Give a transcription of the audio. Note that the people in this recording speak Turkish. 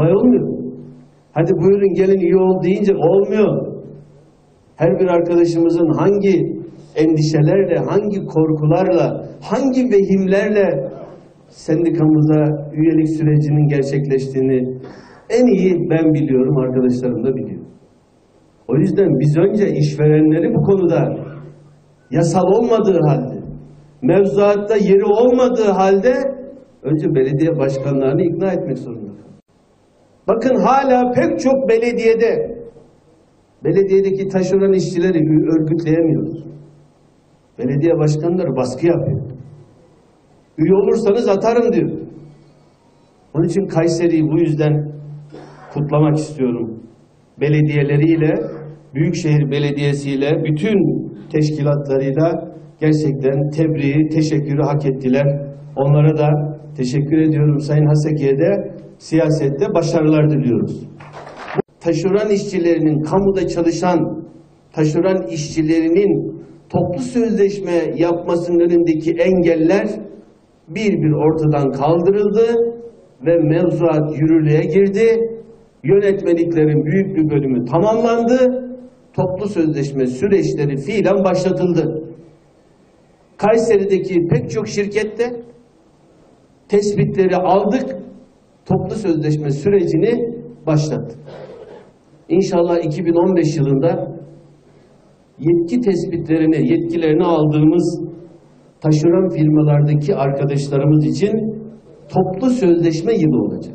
Kolay olmuyor. Hadi buyurun gelin iyi ol deyince olmuyor. Her bir arkadaşımızın hangi endişelerle, hangi korkularla, hangi vehimlerle sendikamıza üyelik sürecinin gerçekleştiğini en iyi ben biliyorum, arkadaşlarım da biliyor. O yüzden biz önce işverenleri bu konuda yasal olmadığı halde, mevzuatta yeri olmadığı halde önce belediye başkanlarını ikna etmek zorunda. Bakın hala pek çok belediyede belediyedeki taşeron işçileri örgütleyemiyoruz. Belediye başkanları baskı yapıyor. Üye olursanız atarım diyor. Onun için Kayseri'yi bu yüzden kutlamak istiyorum. Belediyeleriyle, Büyükşehir Belediyesi'yle, bütün teşkilatlarıyla gerçekten tebriği, teşekkürü hak ettiler. Onlara da teşekkür ediyorum. Sayın Haseki'ye de siyasette başarılar diliyoruz. Taşeron işçilerinin, kamuda çalışan taşeron işçilerinin toplu sözleşme yapmasının önündeki engeller bir bir ortadan kaldırıldı ve mevzuat yürürlüğe girdi. Yönetmeliklerin büyük bir bölümü tamamlandı. Toplu sözleşme süreçleri fiilen başlatıldı. Kayseri'deki pek çok şirkette tespitleri aldık. Toplu sözleşme sürecini başlattık. İnşallah 2015 yılında yetki tespitlerini, yetkilerini aldığımız taşeron firmalardaki arkadaşlarımız için toplu sözleşme yılı olacak.